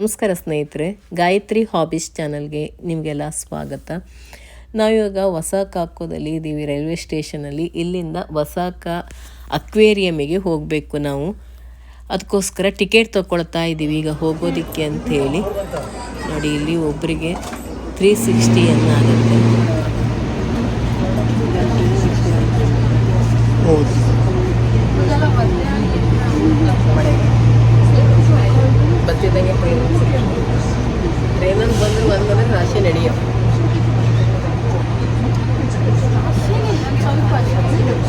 ನಮಸ್ಕಾರ ಸ್ನೇಹಿತರೆ, ಗಾಯತ್ರಿ ಹಾಬೀಸ್ ಚಾನಲ್ಗೆ ನಿಮಗೆಲ್ಲ ಸ್ವಾಗತ. ನಾವಿವಾಗ ಹೊಸ ಹಾಕೋದಲ್ಲಿ ಇದ್ದೀವಿ ರೈಲ್ವೆ ಸ್ಟೇಷನಲ್ಲಿ. ಇಲ್ಲಿಂದ ವಸಾಕ ಅಕ್ವೇರಿಯಮಿಗೆ ಹೋಗಬೇಕು ನಾವು. ಅದಕ್ಕೋಸ್ಕರ ಟಿಕೆಟ್ ತೊಗೊಳ್ತಾ ಇದ್ದೀವಿ ಈಗ ಹೋಗೋದಕ್ಕೆ ಅಂಥೇಳಿ. ನೋಡಿ, ಇಲ್ಲಿ ಒಬ್ಬರಿಗೆ ತ್ರೀ ಸಿಕ್ಸ್ಟಿ ಆಗುತ್ತೆ ಹೌದು ಬರ್ತಿದ್ದಂಗೆ ಟ್ರೈನ್ ಟ್ರೈನಲ್ಲಿ ಬಂದ್ರೆ ಒಂದು ಬಂದ್ರೆ ರಾಶಿ ನಡೆಯೋ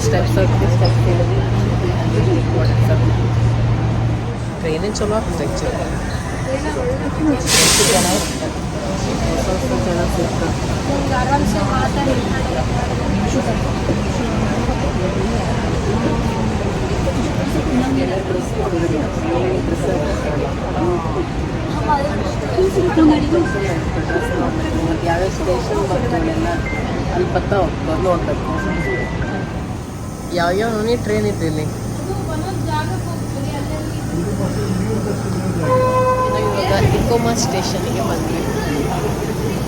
ಸ್ಟೆಪ್ಸ್ ಹಾಕಿ ಸ್ಟೆಪ್ಸ್ ಇಳಿದು ಟ್ರೈನೇ ಚಲೋ ಆಗ್ತದೆ ಆ್ಯಕ್ಚುಲಿ ಎಷ್ಟು ಜನ ಇರ್ತಾರೆ ಸ್ವಲ್ಪ ಜನ ಸಿಗ್ತಾರೆ ಯಾವ್ಯಾವ ಸ್ಟೇಷನ್ ಬರ್ತಾವೆಲ್ಲ ಅಲ್ಲಿ ಬರ್ತಾ ಹೋಗ್ಬೋದು ನೋಡ್ಬೇಕು ಯಾವ್ಯಾವ ನೋಡಿ ಟ್ರೈನ್ ಇತ್ತು ಇಲ್ಲಿ ಇನ್ನು ಇವಾಗ ಇಕೋಮಾ ಸ್ಟೇಷನ್ಗೆ ಬಂದ್ವಿ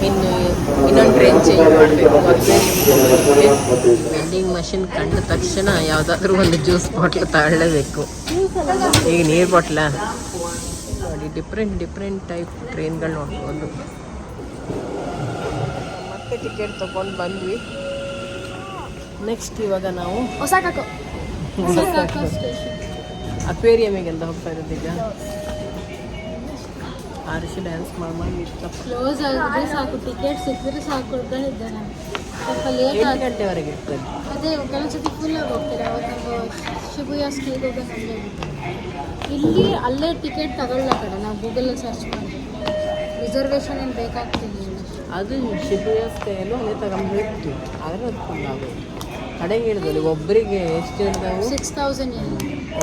ಇನ್ನು ಇನ್ನೊಂದು ಟ್ರೈನ್ ಚೇಂಜ್ ಮಾಡಬೇಕು? ವೆಂಡಿಂಗ್ ಮಷಿನ್ ಕಂಡ ತಕ್ಷಣ ಯಾವುದಾದ್ರೂ ಒಂದು ಜ್ಯೂಸ್ ಬಾಟ್ಲ್ ತಗೊಳ್ಳೇಬೇಕು ಈಗ ನೀರು ಬಾಟ್ಲ ನೋಡಿ ಡಿಫ್ರೆಂಟ್ ಡಿಫ್ರೆಂಟ್ ಟೈಪ್ ಟ್ರೈನ್ಗಳು ನೋಡ್ಬೋದು. ಮತ್ತೆ ಟಿಕೆಟ್ ತೊಗೊಂಡು ಬಂದ್ವಿ. ನೆಕ್ಸ್ಟ್ ಇವಾಗ ನಾವು ಹೊಸ ಅಕ್ವೇರಿಯಮಿಗೆ ಅಂತ ಹೋಗ್ತಾ ಇರೋದು ಈಗ. ಆರ್ಷಿ ಡ್ಯಾನ್ಸ್ ಮಾಡಿ ಕ್ಲೋಸ್ ಆಗಿದ್ರೆ ಸಾಕು ಟಿಕೆಟ್ ಸಿಕ್ಕಿದ್ರೆ ಸಾಕು ಉಳ್ಕೊಂಡಿದ್ದೆ ನಾನು ಸ್ವಲ್ಪ ಲೇಟ್ ಗಂಟೆವರೆಗೆ ಇರ್ತದೆ. ಅದೇ ಕೆಲವೊಂದ್ಸತಿ ಫುಲ್ ಆಗಿ ಹೋಗ್ತಾರೆ ಅವತ್ತು ನಾವು ಶಿಬುಯ ಸ್ಕೀಗೆ ಇಲ್ಲಿ ಅಲ್ಲೇ ಟಿಕೆಟ್ ತಗೊಳ್ಳ ಕಡೆ ನಾವು ಗೂಗಲಲ್ಲಿ ಸರ್ಚ್ ಮಾಡಿ. ರಿಸರ್ವೇಷನ್ ಏನು ಬೇಕಾಗ್ತಿಲ್ಲ ಅದು ಶಿಬಿರ ಸ್ಟೈಲು ಅಲ್ಲೇ ತಗೊಂಡಿತ್ತು ಆದರೆ ಅದು ಫುಲ್ ಆಗೋದು. ಕಡೆಗೆ ಹೇಳಿದ್ರು ಒಬ್ಬರಿಗೆ ಎಷ್ಟು ಹೇಳಿದವು? ಸಿಕ್ಸ್ ತೌಸಂಡ್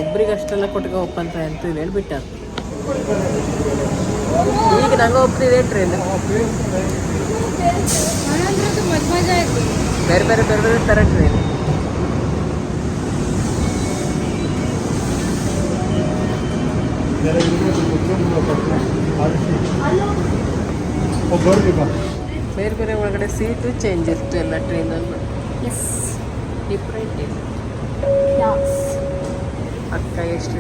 ಒಬ್ರಿಗೆ ಅಷ್ಟೆಲ್ಲ ಕೊಟ್ಟಿಗೆ ಒಪ್ಪಂತ ಅಂತ ಹೇಳ್ಬಿಟ್ಟ. ಈಗ ನಂಗೆ ಒಬ್ಬರಿದೆ ಟ್ರೈನ್ ಬೇರೆ ಬೇರೆ ಬೇರೆ ಬೇರೆ ಥರ ಟ್ರೈನ್ ಬೇರೆ ಬೇರೆ ಒಳಗಡೆ ಸೀಟು ಚೇಂಜ್ ಇತ್ತು ಎಲ್ಲ ಟ್ರೈನಲ್ಲಿ ಡಿಫ್ರೆಂಟ್ ಇದೆ ಅಕ್ಕ ಎಷ್ಟು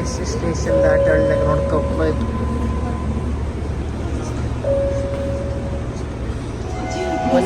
ಎಷ್ಟು ಸ್ಟೇಷನ್ ದಾಟಳ್ದಾಗ ನೋಡ್ಕೊಬೋದು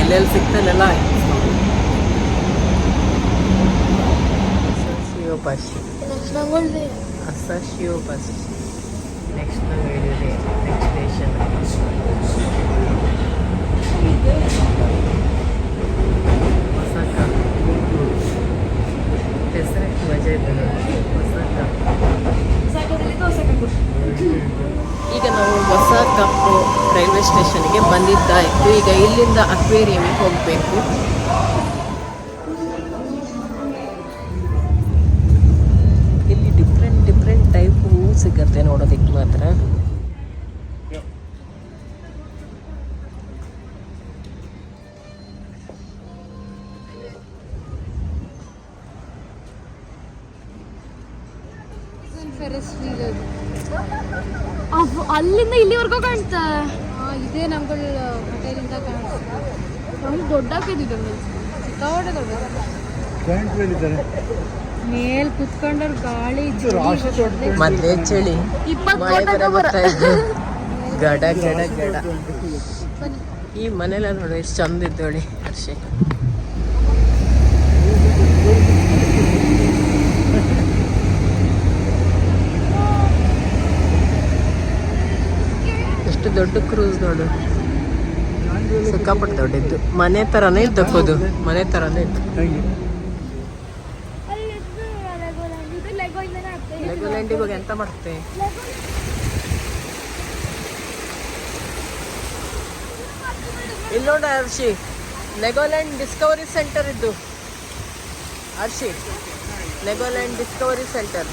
ಎಲ್ಲೆಲ್ಲಿ ಸಿಗ್ತಲ್ಲೆಲ್ಲ ಆಯ್ತು ಶಿವ ಬಸ್ ನೆಕ್ಸ್ಟ್ ನಂಗೊಳ್ದೆ ಅಸ ಶಿವ ಬಸ್ ನೆಕ್ಸ್ಟ್ ನಾವು ಹೇಳಿದ್ರಿ ನೆಕ್ಸ್ಟ್ ಸ್ಟೇಷನ್ ಹೊಸಕ ಹೆಸರೆಷ್ಟು ಮಜಾ ಇದೆ ನೋಡಿ. ಈಗ ನಾವು ಹೊಸ ಕಪ್ಪು ರೈಲ್ವೆ ಸ್ಟೇಷನ್ಗೆ ಬಂದಿದ್ದಾಯಿತು ಈಗ ಇಲ್ಲಿಂದ ಅಕ್ವೇರಿಯಂಗೆ ಹೋಗಬೇಕು. ಇಲ್ಲಿ ಡಿಫ್ರೆಂಟ್ ಡಿಫ್ರೆಂಟ್ ಟೈಪ್ ಹೂವು ಸಿಗತ್ತೆ ನೋಡೋದಕ್ಕೆ ಮಾತ್ರ. ಇಲ್ಲಿವರೆಗೂ ಕಾಣ್ತಾ? ಇದೇ ನಮ್ಗಳ ಹೋಟೆಲಿಂದ ಕಾಣಿಸ್ತಾ. ನಮ್ಗೆ ದೊಡ್ಡ ಹಾಕಿದ್ದು ಸಿಕ್ಕಾಪಟ್ಟೆ ಮೇಲ್ ಕುತ್ಕೊಂಡ್ರ ಗಾಳಿ ಮತ್ತೆ ಚಳಿ ಗಡ ಗಡ ಗಡ. ಈ ಮನೇಲ ನೋಡಿ ಎಷ್ಟು ಚಂದ ಇದ್ದೋಳಿ ಹರ್ಷಿ ಎಷ್ಟು ದೊಡ್ಡ ಕ್ರೂಸ್ ನೋಡು. ಸಿಕ್ಕಾಪಟ್ಟೆ ದೊಡ್ಡದ್ದು. ಮನೆ ಇತ್ತು ಇದ್ದಕ್ಕೋದು ಮನೆ ತರನೇ ಇತ್ತು. ಎಂತ ಮಾಡ್ತೆ ಇಲ್ಲಿ ನೋಡ ಅರ್ಷಿ ಲೆಗೋಲ್ಯಾಂಡ್ ಡಿಸ್ಕವರಿ ಸೆಂಟರ್ ಇದ್ದು. ಅರ್ಷಿ ಲೆಗೋಲ್ಯಾಂಡ್ ಡಿಸ್ಕವರಿ ಸೆಂಟರ್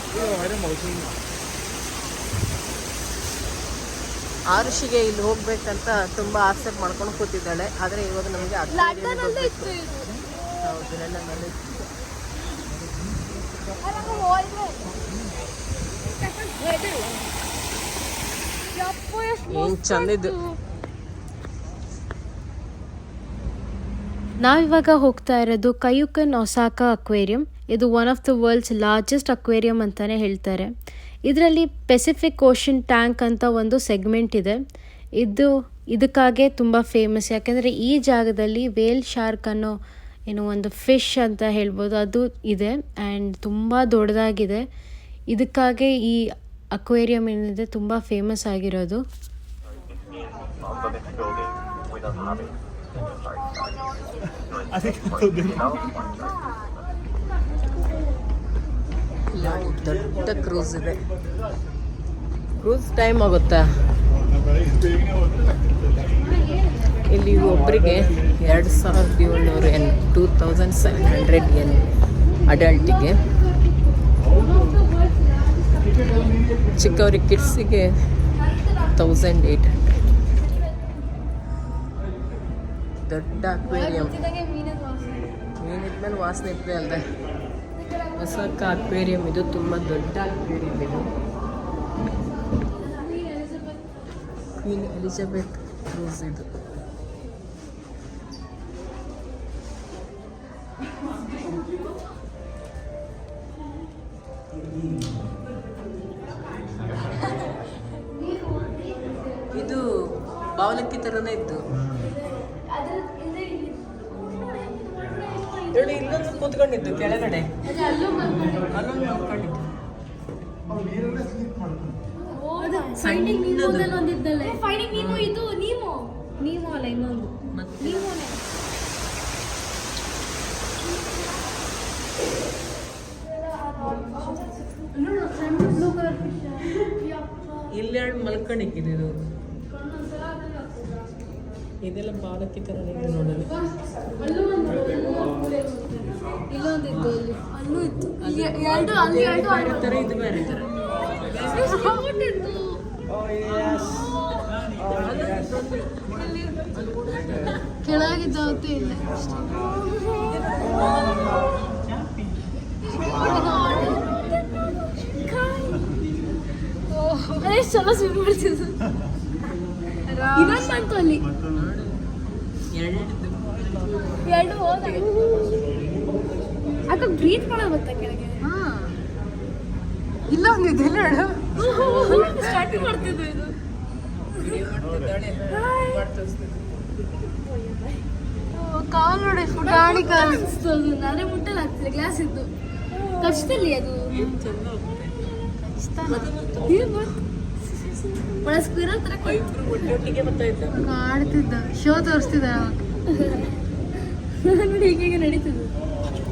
ಆರುಷಿಗೆ ಇಲ್ಲಿ ಹೋಗ್ಬೇಕಂತ ತುಂಬಾ ಆಸೆ ಮಾಡ್ಕೊಂಡು ಕೂತಿದ್ದಾಳೆ. ಆದ್ರೆ ಇವಾಗ ನಮಗೆ ಹೌದು ಲಂಡನ್ನಲ್ಲಿ ಏನ್ ಚಂದಿದ್ದು ನಾವಿವಾಗ ಹೋಗ್ತಾ ಇರೋದು ಕಯುಕನ್ ಒಸಾಕ ಅಕ್ವೇರಿಯಂ. ಇದು one of the world's largest aquarium ಅಂತಾನೆ ಹೇಳ್ತಾರೆ. ಇದರಲ್ಲಿ ಪೆಸಿಫಿಕ್ ಓಷನ್ ಟ್ಯಾಂಕ್ ಅಂತ ಒಂದು ಸೆಗ್ಮೆಂಟ್ ಇದೆ. ಇದು ಇದಕ್ಕಾಗೆ ತುಂಬ ಫೇಮಸ್ ಯಾಕೆಂದರೆ ಈ ಜಾಗದಲ್ಲಿ ವೇಲ್ ಶಾರ್ಕ್ ಅನ್ನೋ ಏನು ಒಂದು ಫಿಶ್ ಅಂತ ಹೇಳ್ಬೋದು ಅದು ಇದೆ ಆ್ಯಂಡ್ ತುಂಬ ದೊಡ್ಡದಾಗಿದೆ. ಇದಕ್ಕಾಗೆ ಈ ಅಕ್ವೇರಿಯಂ ಏನಿದೆ ತುಂಬ ಫೇಮಸ್ ಆಗಿರೋದು. ದೊಡ್ಡ ಕ್ರೂಸ್ ಇದೆ. ಕ್ರೂಸ್ ಟೈಮ್ ಆಗುತ್ತಾ? ಇಲ್ಲಿ ಒಬ್ಬರಿಗೆ ಎರಡು ಸಾವಿರದ ಏಳ್ನೂರು yen, two thousand seven hundred yen ಅಡಲ್ಟಿಗೆ. ಚಿಕ್ಕವ್ರಿಗೆ ಕಿಡ್ಸಿಗೆ ತೌಸಂಡ್ ಏಯ್ಟ್ ಹಂಡ್ರೆಡ್. ದೊಡ್ಡ ಅಕ್ವೇರಿಯಂ. ಏನಿದ್ಮೇಲೆ ವಾಸನೆ ಇದ್ದೇ ಅಲ್ಲದೆ ಹೊಸಕ ಅಕ್ವೇರಿಯಂ ಇದು ತುಂಬ ದೊಡ್ಡ ಅಕ್ವೇರಿಯಂ ಇದು. ಕ್ವೀನ್ ಎಲಿಜಬೆತ್ ಕ್ರೂಸ್ ಇದು. ಕೂತ್ಕೊಂಡಿದ್ದು ಕೆಳಗಡೆ. ನೀಮೋ. ಇದು ಅಲ್ಲ ಇನ್ನೊಂದು. ನೀಮೋನೆ. ಇದು ಇದೆಲ್ಲ ಬಾಲಕಿ ತರ ಇದೆ ನೋಡಲು ಇಲ್ಲೊಂದಿತ್ತು ಅಲ್ಲಿ ಅಲ್ಲೂ ಇತ್ತು. ಎರಡು ಅಲ್ಲಿ ಎರಡು ಬೇರೆ ಥರ ಇದು ಬೇರೆ ಥರ. ಕೆಳಗಿದ್ದಾವತ್ತೆ ಇಲ್ಲ ಎಷ್ಟು ಸಲ ಸ್ವಿಮ್ ಮಾಡ್ತಿದ್ದು. ಇನ್ನೊಂದು ಬಂತು ಅಲ್ಲಿ. ಎರಡು. ಎರಡು ಹೋದ. ಅಕ್ಕ ಬ್ರೀತ್ ಮಾಡೋದು ಗೊತ್ತಾ ಕೆಳಗೆ ಇಲ್ಲ ಒಂದಿದೆ ನೋಡು ಸ್ಟಾರ್ಟ್ ಮಾಡ್ತಿದ್ದು ಇದು. ಕಾಲ್ ನೋಡಿ ಗಾಡಿ ಕಾಲ್. ಅನಿಸ್ತದು ನಾನೇ ಮುಟ್ಟಲ್ಲ ಗ್ಲಾಸ್ ಇದ್ದು. ಕಷ್ಟದಲ್ಲಿ ಅದು. ಶೋ ತೋರಿಸ್ತಿದ್ದ ನೋಡಿ ಹೀಗೆ ನಡೀತಿದ್ದು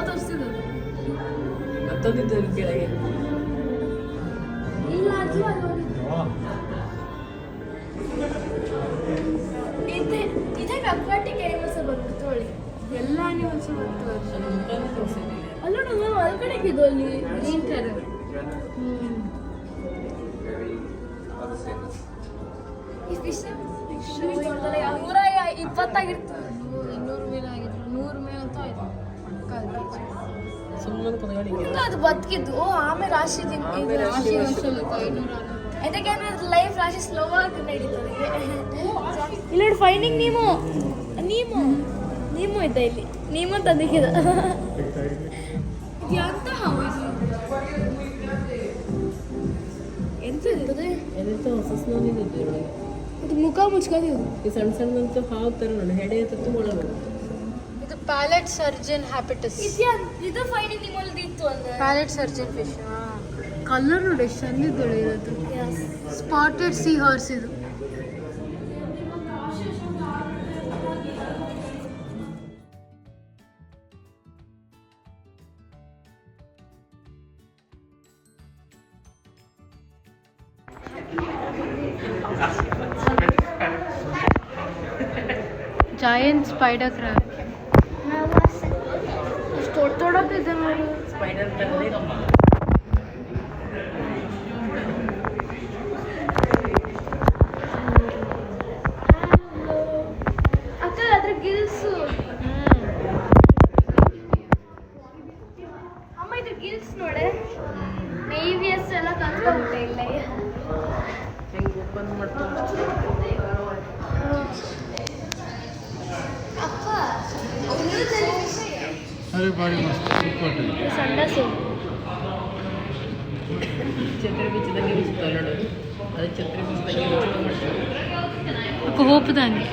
ತೋರಿಸ್ತಿದ್ದು ಮತ್ತೊಂದಿದ್ದು ಅಲ್ಲಿ ಕೆಳಗೆ. ಇಲ್ಲ ಅದು ಇದೆ ಇದೇ ಅಕ್ವಾಟಿಕ್ ಅನಿಮಲ್ಸ್ ಬಂದ್ಬಿಡ್ತು ಒಳ್ಳೆ ಎಲ್ಲ ಅನಿಮಲ್ಸ್ ಬಂತು ಅಲ್ಲ ನಾವು ಒಳಗಡೆ ಇದು ಅಲ್ಲಿ ಗ್ರೀನ್ ಕಲರ್ ಈ ಫಿಶ್ ನೂರ ಇಪ್ಪತ್ತಾಗಿರ್ತದೆ ಇನ್ನೂರು ಮೇಲೆ ಆಗಿದ್ರು. ನೂರು ಮೇಲೆ ಅಂತ ಆಯ್ತು. ಸುಮ್ಮನೆ ಅದು ಬದುಕಿದ್ದು. ಆಮೇಲೆ ರಾಶಿ ಆಮೇಲೆ ರಾಶಿ ಅದಕ್ಕೆ ಲೈಫ್ ರಾಶಿ ಸ್ಲೋ ಆಗಿ ನಡೀತದೆ. ನೋಡಿ ಫೈಂಡಿಂಗ್ ನೀಮು. ನೀಮು. ನೀಮು ಇದ್ದ ಇಲ್ಲಿ. ನೀಮು ತಂದಿಕ್ಕಿದ ಎಂತ ಇರ್ತದೆ ಎಂತ ಹೊಸ ಸ್ನೋನಿದ್ದು ಮುಖ ಮುಚ್ಕೊಂಡಿದ್ದು ಈ ಸಣ್ಣ ಸಣ್ಣದಂತೂ ಹಾವು ಥರ ನೋಡಿ ಹೆಡೆ ತುಂಬ ಒಳಗೆ ಪ್ಯಾಲೆಟ್ ಸರ್ಜನ್ ಹ್ಯಾಪಿಟಸ್ ಇದು ಫೈನ್ ನಿಮ್ಮಲ್ದಿತ್ತು ಅಂದ್ರೆ? ಪ್ಯಾಲೆಟ್ ಸರ್ಜನ್ ಫಿಶ್ ಕಲರ್ ನೋಡಿ ಎಷ್ಟು ಚಂದಿದ್ದಳು ಇರೋದು. ಸ್ಪಾಟೆಡ್ ಸಿ ಹಾರ್ಸ್ ಇದು. ಜಾಯಂಟ್ ಸ್ಪೈಡರ್ ಕ್ರಾಬ್ ದೊಡ್ಡದಿದೆ ನೋಡಿ. ಸ್ಪೈಡರ್ ಅಕ್ಕ ಅದ್ರ ಗಿಲ್ಸು ಅಮ್ಮ ಇದ್ರ ಗಿಲ್ಸ್ ನೋಡೆ. ನೇವಿಯಸ್ ಎಲ್ಲ ಕಲ್ತ್ಕೊಂಡ್ಬಿಟ್ಟೆ ಇಲ್ಲ ಹೆಂಗೆ ಓಪನ್ अरे बड़ी मस्त सुपर है संडा से चित्र भी चित्र के उस तोलड़ अरे चित्र भी चित्र के उस तोलड़ को होप दानी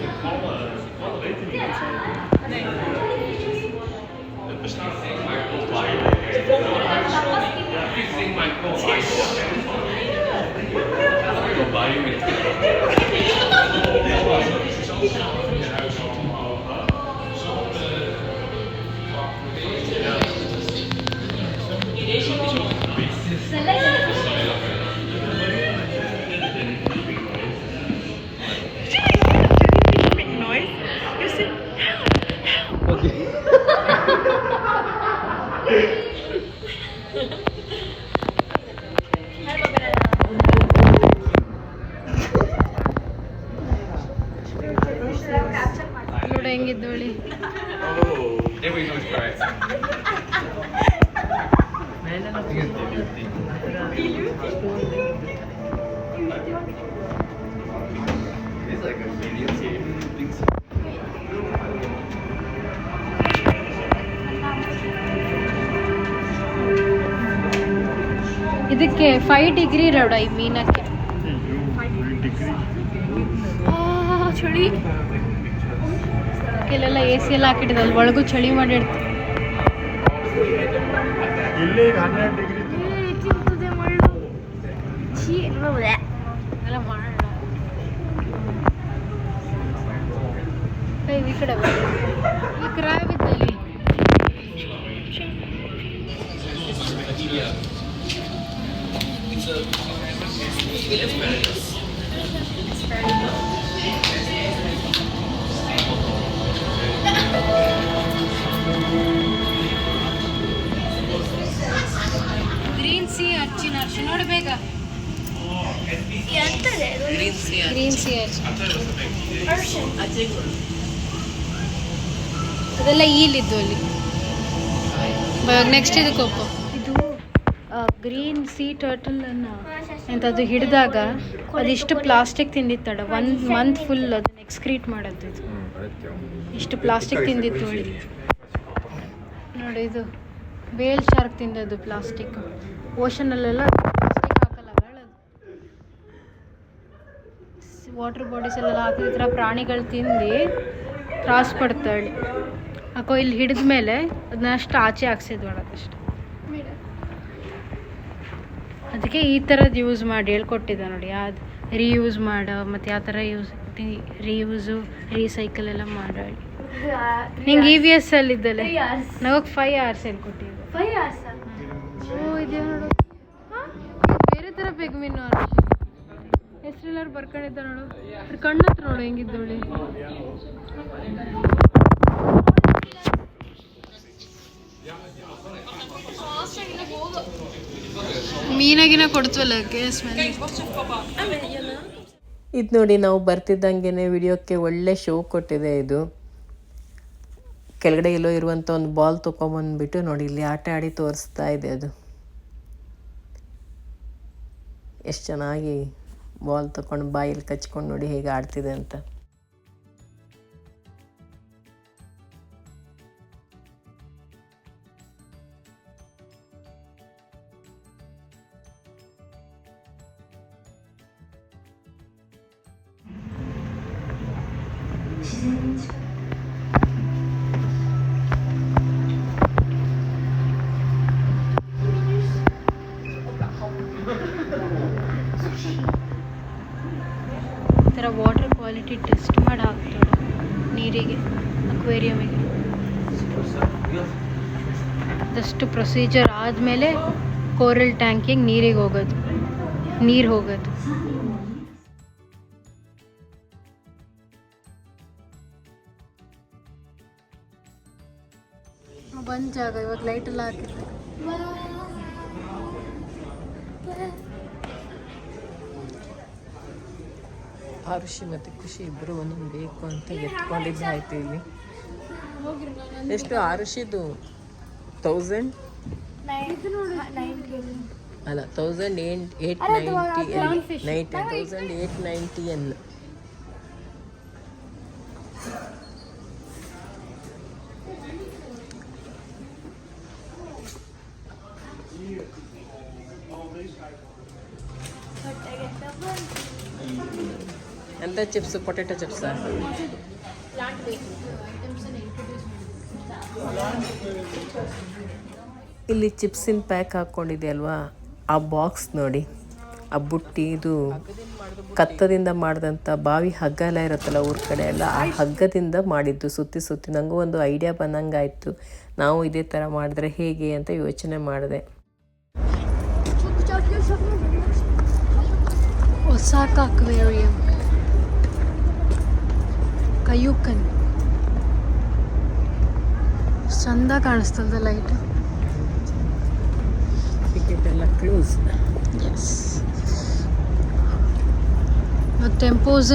Hindi ko i-subscribe. It's like a billion things. ಇದಕ್ಕೆ ಫೈವ್ ಡಿಗ್ರಿ ರೌಡ ಈ ಮೀನಕ್ಕೆ ಚಳಿ ಕೆಲವೆಲ್ಲ ಎ ಸಿ ಎಲ್ಲ ಹಾಕಿಟ್ಟಿದೆ ಅಲ್ಲಿ ಒಳಗೂ ಚಳಿ ಮಾಡಿ ಡಿಗ್ರಿ ತಿಂತದೆ ಮಳ್ಳು ಛೀ ನೋಡಿ ಬೇಗ? ಗ್ರೀನ್ ಸಿ ಅದೆಲ್ಲ ಈಲಿದ್ದು ಅಲ್ಲಿ. ನೆಕ್ಸ್ಟ್ ಇದಕ್ಕೆ ಹೋಗು. ಇದು ಗ್ರೀನ್ ಸೀ ಟರ್ಟಲ್ ಅನ್ನ ಎಂಥದ್ದು ಹಿಡಿದಾಗ ಅದಿಷ್ಟು ಪ್ಲಾಸ್ಟಿಕ್ ತಿಂದಿತ್ತಡ ಒನ್ ಮಂತ್ ಫುಲ್ ಅದನ್ನ ಎಕ್ಸ್ಕ್ರೀಟ್ ಮಾಡೋದು. ಇದು ಇಷ್ಟು ಪ್ಲಾಸ್ಟಿಕ್ ತಿಂದಿತ್ತು ನೋಡಿ. ನೋಡಿ ಇದು. ಬೇಲ್ ಶಾರ್ಕ್ ತಿಂದದ್ದು ಪ್ಲಾಸ್ಟಿಕ್ ಓಷನಲ್ಲೆಲ್ಲ ಪ್ಲಾಸ್ಟಿಕ್ ಹಾಕಲ್ಲ ಬೆಳೆದು ವಾಟರ್ ಬಾಡೀಸ್ ಎಲ್ಲ ಹಾಕಿ ಈ ಥರ ಪ್ರಾಣಿಗಳು ತಿಂದು ತ್ರಾಸ್ ಪಡ್ತಾಳೆ. ಅಕೋ ಇಲ್ಲಿ ಹಿಡಿದ ಮೇಲೆ ಅದನ್ನ ಅಷ್ಟು ಆಚೆ ಹಾಕ್ಸಿದ್ವಿ ಅದಷ್ಟು. ಅದಕ್ಕೆ ಈ ಥರದ್ದು ಯೂಸ್ ಮಾಡಿ ಹೇಳ್ಕೊಟ್ಟಿದ್ದೆ ನೋಡಿ. ಯಾವ್ದು? ರೀಯೂಸ್ ಮಾಡೋ ಮತ್ತು ಯಾವ ಥರ ಯೂಸ್ ರೀಯೂಸು ರೀಸೈಕಲ್ ಎಲ್ಲ ಮಾಡಿ ನಿಂಗೆ ಇ ವಿ ಎಸ್ ಅಲ್ಲಿ ಇದ್ದಲ್ಲ ನಮಗೆ ಫೈವ್ ಅವರ್ಸ್ ಹೇಳ್ಕೊಟ್ಟಿದ್ದೆ ಫೈವ್ ಅವರ್ಸ್ ಓ ಇದೆ ನೋಡು ಬೇರೆ ಥರ ಪೆಗ್ಮಿನ್ ಹೆಸ್ರೆಲ್ಲಾರು ಬರ್ಕೊಂಡಿದ್ದ ನೋಡು. ಅದ್ರ ಕಣ್ಣು ಹತ್ರ ನೋಡು ಹೆಂಗಿದ್ದೋಳಿ ಮೀನಾಗಿನ ಕೊಡ್ತವಲ್ಲ ಇದು ನೋಡಿ ನಾವು ಬರ್ತಿದ್ದಂಗೆ ವಿಡಿಯೋಕ್ಕೆ ಒಳ್ಳೆ ಶೋ ಕೊಟ್ಟಿದೆ ಇದು. ಕೆಳಗಡೆ ಎಲ್ಲೋ ಇರುವಂಥ ಒಂದು ಬಾಲ್ ತೊಗೊಂಬಂದ್ಬಿಟ್ಟು ನೋಡಿ ಇಲ್ಲಿ ಆಟ ಆಡಿ ತೋರಿಸ್ತಾ ಇದೆ ಅದು. ಎಷ್ಟು ಚೆನ್ನಾಗಿ ಬಾಲ್ ತಗೊಂಡು ಬಾಯಲ್ಲಿ ಕಚ್ಕೊಂಡು ನೋಡಿ ಹೇಗೆ ಆಡ್ತಿದೆ ಅಂತ. ಈ ಅದಷ್ಟು ಪ್ರೊಸೀಜರ್ ಆದಮೇಲೆ ಕೋರಲ್ ಟ್ಯಾಂಕಿಗೆ ನೀರಿಗೆ ಹೋಗೋದು, ನೀರು ಹೋಗೋದು. ಬಂದ್ ಜಾಗ, ಇವಾಗ ಲೈಟ್ ಎಲ್ಲ ಹಾಕಿದ್ರು. ಆರುಷಿ ಮತ್ತು ಖುಷಿ ಇಬ್ಬರು ಒಂದೊಂದು ಬೇಕು ಅಂತ ಎತ್ಕೊಂಡಿದ್ದಾಯ್ತು ಇಲ್ಲಿ. ಎಷ್ಟು ಆರುಷಿದು? ತೌಸಂಡ್ ಅಲ್ಲ thousand eight eight ninety nine thousand eight ninety yen ಎಂತ ಚಿಪ್ಸ್ ಪೊಟೆಟೊ ಚಿಪ್ಸ್ ಇಲ್ಲಿ ಚಿಪ್ಸಿನ ಪ್ಯಾಕ್ ಹಾಕ್ಕೊಂಡಿದೆ ಅಲ್ವಾ? ಆ ಬಾಕ್ಸ್ ನೋಡಿ. ಆ ಬುಟ್ಟಿ ಇದು ಕತ್ತದಿಂದ ಮಾಡಿದಂಥ ಬಾವಿ ಹಗ್ಗ ಎಲ್ಲ ಇರುತ್ತಲ್ಲ ಊರ ಕಡೆ ಎಲ್ಲ, ಆ ಹಗ್ಗದಿಂದ ಮಾಡಿದ್ದು, ಸುತ್ತಿ ಸುತ್ತಿ. ನನಗೂ ಒಂದು ಐಡಿಯಾ ಬಂದಂಗಾಯಿತು. ನಾವು ಇದೇ ಥರ ಮಾಡಿದ್ರೆ ಹೇಗೆ ಅಂತ ಯೋಚನೆ ಮಾಡಿದೆ. ಒಸಾಕ ಅಕ್ವೇರಿಯಂ ಚಂದ ಕಾಣಿಸ್ತದ ಲೈಟ್ ಟಿಕೆಟ್ ಎಲ್ಲ ಕ್ಲೋಸ್ ಎಸ್ ಮತ್ತು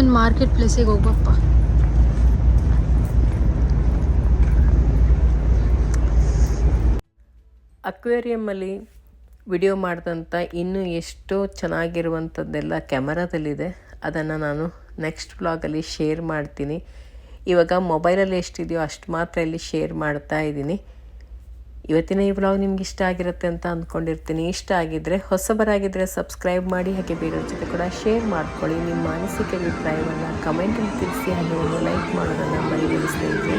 ಇನ್ ಮಾರ್ಕೆಟ್ ಪ್ಲೇಸಿಗೆ ಹೋಗ್ಬಪ್ಪ. ಅಕ್ವೇರಿಯಮ್ಮಲ್ಲಿ ವಿಡಿಯೋ ಮಾಡಿದಂಥ ಇನ್ನೂ ಎಷ್ಟೋ ಚೆನ್ನಾಗಿರುವಂಥದ್ದೆಲ್ಲ ಕ್ಯಾಮರಾದಲ್ಲಿದೆ ಅದನ್ನು ನಾನು ನೆಕ್ಸ್ಟ್ ಬ್ಲಾಗಲ್ಲಿ ಶೇರ್ ಮಾಡ್ತೀನಿ. ಇವಾಗ ಮೊಬೈಲಲ್ಲಿ ಎಷ್ಟಿದೆಯೋ ಅಷ್ಟು ಮಾತ್ರ ಇಲ್ಲಿ ಶೇರ್ ಮಾಡ್ತಾ ಇದ್ದೀನಿ. ಇವತ್ತಿನ ಈ ವ್ಲಾಗ್ ನಿಮ್ಗೆ ಇಷ್ಟ ಆಗಿರುತ್ತೆ ಅಂತ ಅಂದ್ಕೊಂಡಿರ್ತೀನಿ. ಇಷ್ಟ ಆಗಿದ್ದರೆ ಹೊಸಬರಾಗಿದ್ದರೆ ಸಬ್ಸ್ಕ್ರೈಬ್ ಮಾಡಿ, ಹಾಗೆ ಬೇರೆಯವ್ರ ಜೊತೆ ಕೂಡ ಶೇರ್ ಮಾಡ್ಕೊಳ್ಳಿ. ನಿಮ್ಮ ಮಾನಸಿಕ ಅಭಿಪ್ರಾಯವನ್ನು ಕಮೆಂಟಲ್ಲಿ ತಿಳಿಸಿ, ಹಾಗೆ ಒಂದು ಲೈಕ್ ಮಾಡೋದನ್ನು ಮರಿಬೇಡಿ ಸ್ನೇಹಿತರೆ.